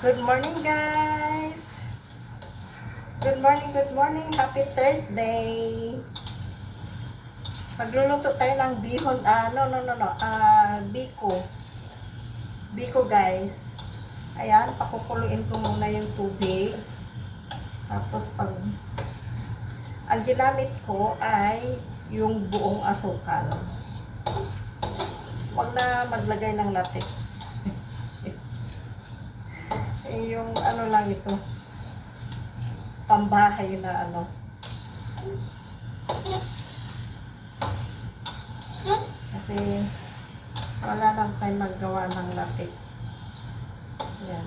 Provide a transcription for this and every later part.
Good morning, guys. Good morning, good morning. Happy Thursday. Magluluto tayo ng bihon, ah, no, no, no, no, ah, biko. Biko, guys. Ayan, pakukuluin ko muna yung tubig. Tapos, pag, ang ginamit ko ay yung buong asukal. Huwag na maglagay ng latte. Eh, yung ano lang ito. Pambahay na ano. Kasi wala lang tayo maggawa ng latte yan.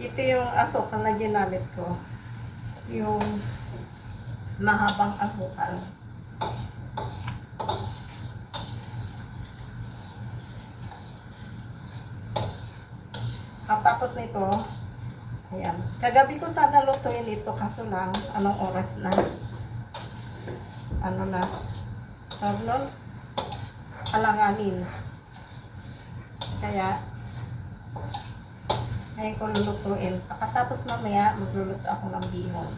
Ito yung asukal na ginamit ko. Yung mahabang asukal Nito, ayan. Kagabi ko sana lutuin ito, kaso lang, anong oras na? Ano na? Tawag nun? Alanganin. Kaya, ngayon ko lulutuin. Pagkatapos mamaya, magluluto ako ng bihon.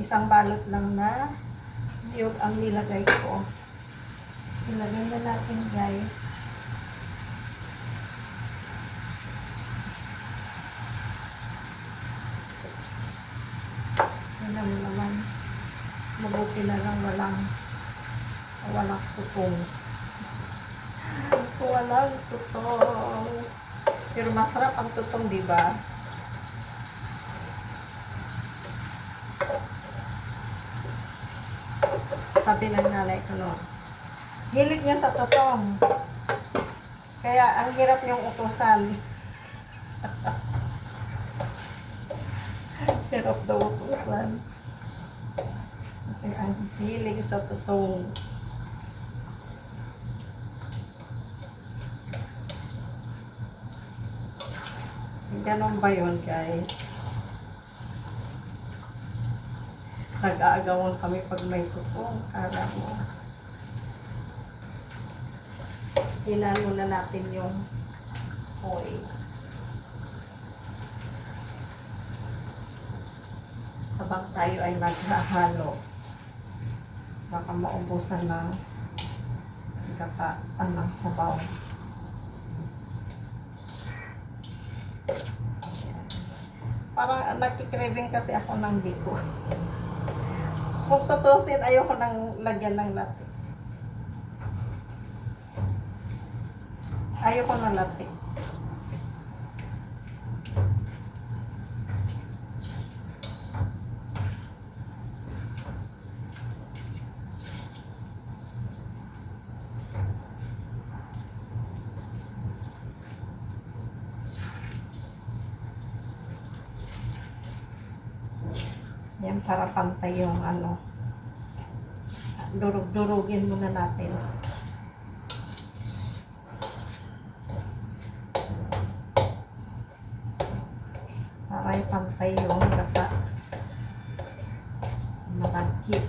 Isang balot lang na yun ang nilagay ko. Ilagay na natin guys. Yan mo naman. Mabuti na lang walang walang tutong. Walang tutong. Pero masarap ang tutong, di ba? Sabi ng nanay ko noon. Hilig nyo sa totong. Kaya ang hirap yung utusan. hirap daw utusan. Kasi ang hilig sa totong. Ganon ba yun guys? Nag-aagawan kami pag may tutong. Kala mo. Hinan muna natin yung oil. Habang tayo ay naghahalo. Baka maubusan ng kataan ng sabaw. Parang nakikraving kasi ako ng biko. Kung tutusin, ayoko nang lagyan ng latte. Ayoko ng latte. Yan para pantay yung ano. Durug-durugin muna natin. Para pantay yung gata sa malagkit.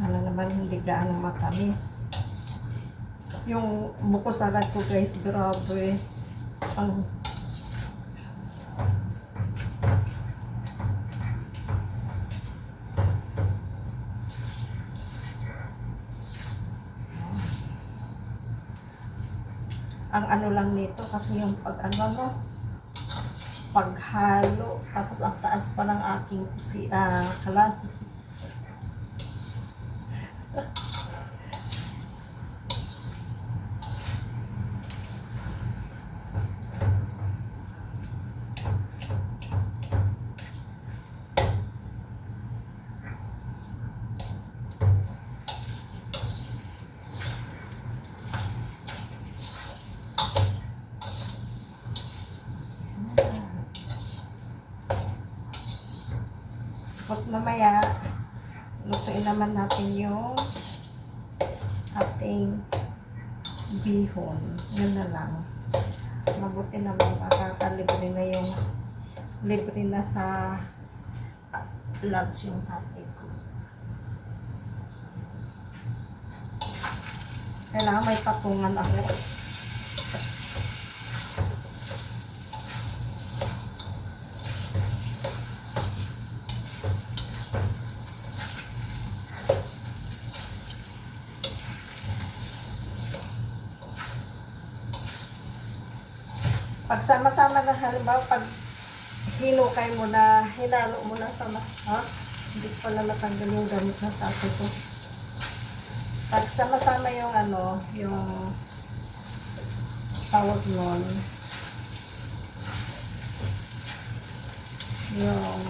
Sana naman hindi gaano matamis. Yung buko salad ko guys, grabe. Ang ang ano lang nito kasi yung pag ano no paghalo tapos ang taas pa ng aking si ah Tapos mamaya, lutuin naman natin yung ating bihon. Yun na lang. Mabuti naman makakalibre na yung libre na sa ah, lunch yung tatay ko. Kailangan may patungan ako. Sama-sama na halimbawa pag hinukay mo na, hinalo mo na sa mas, ha? Hindi ko pala natanggal yung gamit na tato ko. Pag sama-sama yung ano, yung tawag nun, yung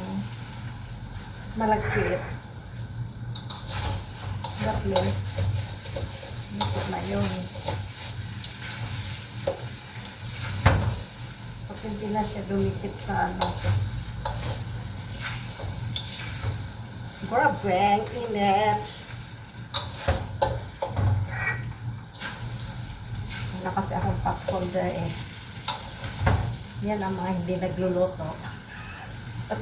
malagkit. Means, dito na yun. Hindi na siya dumikit sa ano. Grabe, ang init. Wala kasi akong pot holder eh. Yan ang mga hindi nagluluto.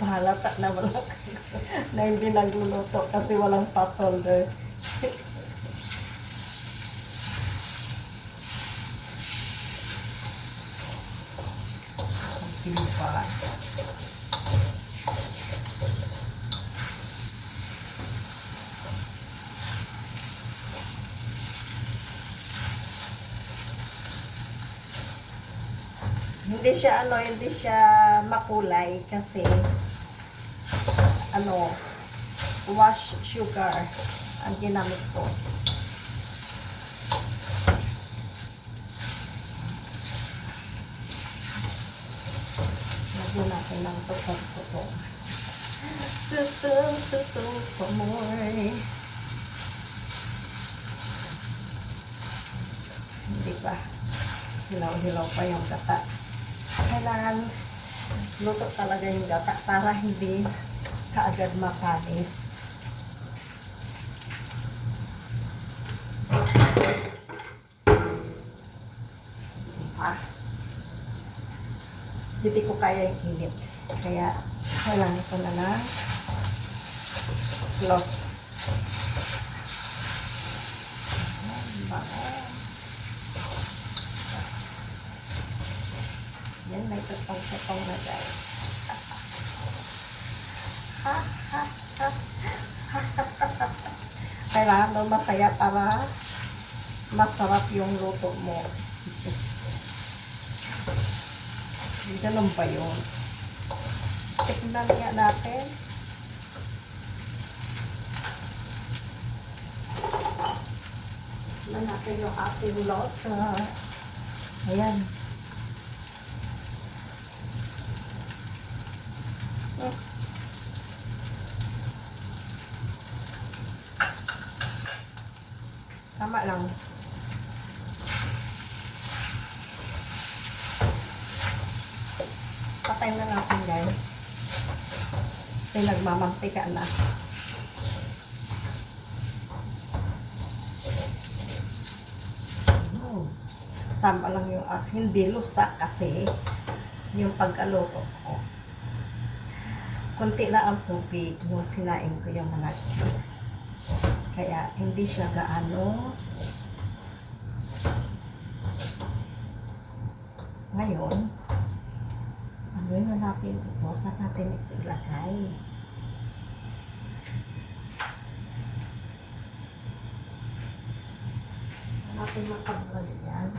Pahalata na wala na hindi nagluluto kasi walang pot holder. Pilipas. Hindi siya ano, hindi siya makulay kasi ano, wash sugar ang ginamit ko. Lagyan natin ng tutong-tutong. Tutong-tutong pamoy. Hindi pa. Hilaw-hilaw pa yung gata. Kailangan luto talaga yung gata para hindi kaagad mapanis. Ah. Hindi ko kaya yung init. Kaya, kailangan ko na ng cloth. Yan, may tutong-tutong na guys. Ha, ha, ha. Kailangan mo masaya para masarap yung luto mo. Ganun ba yun? Tignan nga natin. Tignan natin yung ating lot. Uh, ayan. Hmm. Tama lang. Patay na natin guys. Kasi nagmamantika na. Oh, Tama lang yung ah, hindi lusa kasi yung pag-aluto ko. Kunti na ang tubig yung sinain ko yung mga kaya hindi siya gaano ngayon na natin ito saan natin ito ilagay natin makabal yan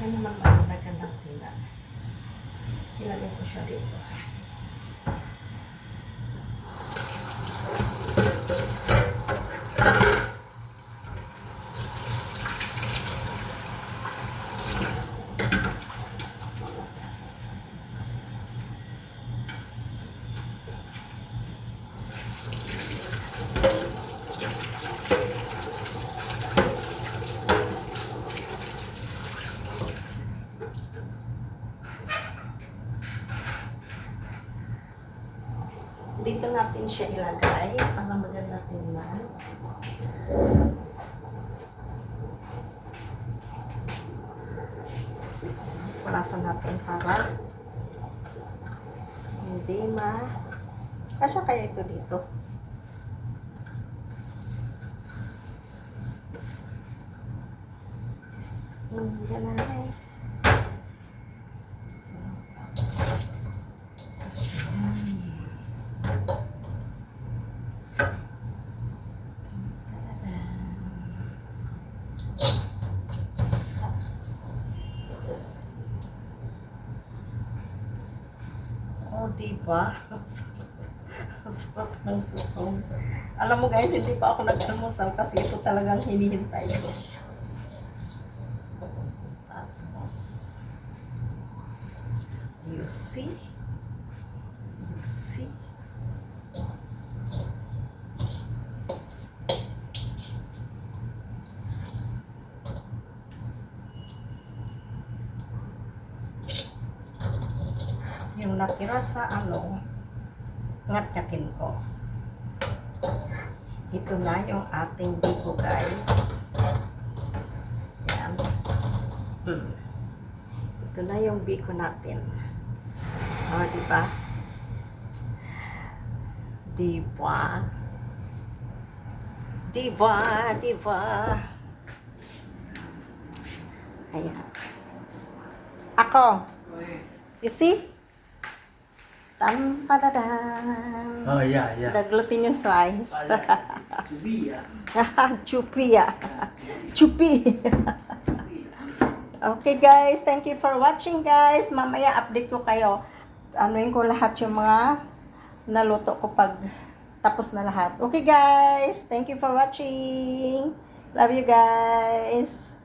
Ano naman malalagan ng tila. Ilagay ko siya dito. Dito natin siya ilagay para maganda tingnan. Palasan natin para hindi ma... Kasya kaya ito dito? Hindi na eh. So, Oh, di ba? Sarap ng tutong. Alam mo guys, hindi pa ako nag-almusal kasi ito talagang hinihintay ko. Tapos, you see? You see? Yung natira sa ano, ngat-ngatin ko. Ito na yung ating bigo guys. Yan. Hmm. Ito na yung biko natin. O, di ba? Di ba? Di ba? Di ba? Ayan. Ako. You see? Tan tadadan. Oh yeah, yeah. Daglutin yung slice. Chubi ya. Chupi ya. Chupi. okay guys, thank you for watching guys. Mamaya update ko kayo. Anuin ko lahat yung mga naluto ko pag tapos na lahat. Okay guys, thank you for watching. Love you guys.